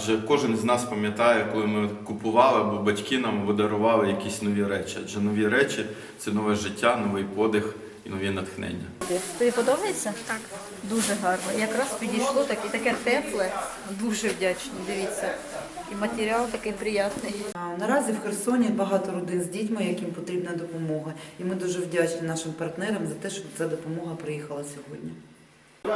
Адже кожен з нас пам'ятає, коли ми купували або батьки нам подарували якісь нові речі. Адже нові речі це нове життя, новий подих і нові натхнення. Тобі подобається? Так. Дуже гарно. Якраз підійшло таке, таке тепле. Дуже вдячні. Дивіться. І матеріал такий приятний. Наразі в Херсоні багато родин з дітьми, яким потрібна допомога. І ми дуже вдячні нашим партнерам за те, що ця допомога приїхала сьогодні.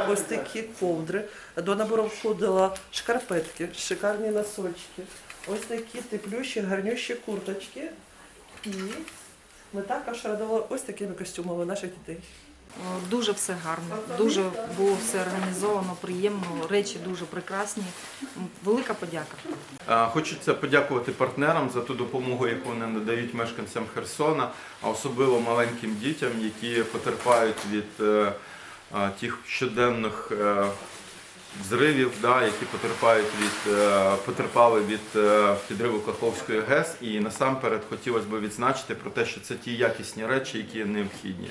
Ось такі ковдри. До набору входило шкарпетки, шикарні носочки. Ось такі теплющі, гарнющі курточки. І ми також радували ось такими костюмами наших дітей. Дуже все гарно, дуже було все організовано, приємно, речі дуже прекрасні. Велика подяка. Хочеться подякувати партнерам за ту допомогу, яку вони надають мешканцям Херсона, а особливо маленьким дітям, які потерпають від е, тих щоденних е, взривів, які потерпають від, е, потерпали від е, підриву Каховської ГЕС. І насамперед хотілося б відзначити про те, що це ті якісні речі, які необхідні.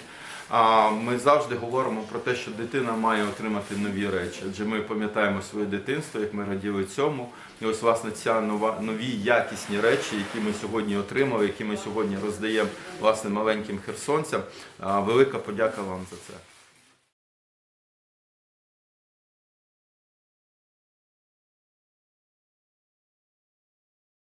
А ми завжди говоримо про те, що дитина має отримати нові речі, адже ми пам'ятаємо своє дитинство, як ми раділи цьому. І ось власне нова нові якісні речі, які ми сьогодні отримали, які ми сьогодні роздаємо власне маленьким херсонцям. Велика подяка вам за це.